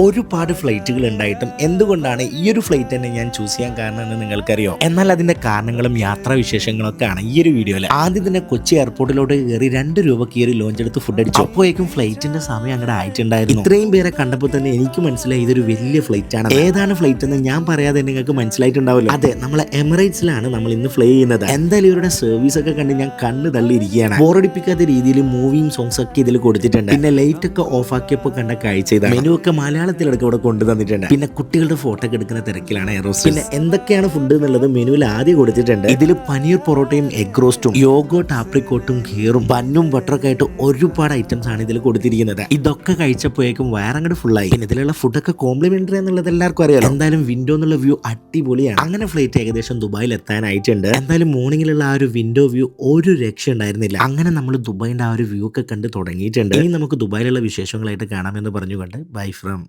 ഒരുപാട് ഫ്ലൈറ്റുകൾ ഉണ്ടായിട്ടും എന്തുകൊണ്ടാണ് ഈ ഒരു ഫ്ലൈറ്റ് തന്നെ ഞാൻ ചൂസ് ചെയ്യാൻ കാരണം എന്ന് നിങ്ങൾക്കറിയോ? എന്നാൽ അതിന്റെ കാരണങ്ങളും യാത്രാ വിശേഷങ്ങളും ആണ് ഈ ഒരു വീഡിയോയിൽ ആദ്യം തന്നെ കൊച്ചി എയർപോർട്ടിലോട്ട് കയറി രണ്ട് രൂപ കയറി ലോഞ്ച് എടുത്ത് ഫുഡ് അടിച്ചു. അപ്പോഴേക്കും ഫ്ലൈറ്റിന്റെ സമയം അങ്ങോട്ട് ആയിട്ടുണ്ടായിരുന്നു. ഇത്രയും പേരെ കണ്ടപ്പോൾ തന്നെ എനിക്ക് മനസ്സിലായി ഇതൊരു വലിയ ഫ്ലൈറ്റ് ആണ്. ഏതാണ് ഫ്ലൈറ്റ് എന്ന് ഞാൻ പറയാതെ നിങ്ങൾക്ക് മനസ്സിലായിട്ടുണ്ടാവില്ല. അതെ നമ്മളെ എമിറേറ്റ്സിലാണ് നമ്മൾ ഇന്ന് ഫ്ലൈ ചെയ്യുന്നത്. എന്തായാലും ഇവരുടെ സർവീസ് ഒക്കെ കണ്ട് ഞാൻ കണ്ണ് തള്ളിയിരിക്കുകയാണ്. ബോറടിപ്പിക്കാത്ത രീതിയിൽ മൂവിയും സോങ്സ് ഒക്കെ ഇതിൽ കൊടുത്തിട്ടുണ്ട്. പിന്നെ ലൈറ്റ് ഒക്കെ ഓഫ് ആക്കിയപ്പോൾ കണ്ട കാഴ്ച മെനു ഒക്കെ മലയാളത്തിലടക്കം ഇവിടെ കൊണ്ടുതന്നിട്ടുണ്ട് പിന്നെ കുട്ടികളുടെ ഫോട്ടോ ഒക്കെ എടുക്കുന്ന തിരക്കിലാണ് എറോസ് പിന്നെ എന്തൊക്കെയാണ് ഫുഡ് എന്നുള്ളത് മെനുവിൽ ആദ്യം കൊടുത്തിട്ടുണ്ട്. ഇതിൽ പനീർ പൊറോട്ടയും എഗ് റോസ്റ്റും യോഗോട്ട് ആപ്രിക്കോട്ടും ഖീറും ബന്നും ബട്ടറൊക്കെ ആയിട്ട് ഒരുപാട് ഐറ്റംസ് ആണ് ഇതിൽ കൊടുത്തിരിക്കുന്നത്. ഇതൊക്കെ കഴിച്ചപ്പോഴേക്കും വയറങ്ങോട്ട് ഫുള്ളായി പിന്നെ ഇതിലുള്ള ഫുഡൊക്കെ കോംപ്ലിമെന്ററി എന്നുള്ളത് എല്ലാവർക്കും അറിയാം എന്തായാലും വിൻഡോ എന്നുള്ള വ്യൂ അടിപൊളിയാണ്. അങ്ങനെ ഫ്ലൈറ്റ് ഏകദേശം ദുബായിൽ എത്താനായിട്ടുണ്ട്. എന്തായാലും മോർണിംഗിലുള്ള ആ ഒരു വിൻഡോ വ്യൂ ഒരു രക്ഷ ഉണ്ടായിരുന്നില്ല. അങ്ങനെ നമ്മൾ ദുബായിന്റെ ആ ഒരു വ്യൂ ഒക്കെ കണ്ട് തുടങ്ങിയിട്ടുണ്ട്. ഇനി നമുക്ക് ദുബായിലുള്ള വിശേഷങ്ങളായിട്ട് കാണാമെന്ന് പറഞ്ഞുകൊണ്ട് ബൈ ഫ്രം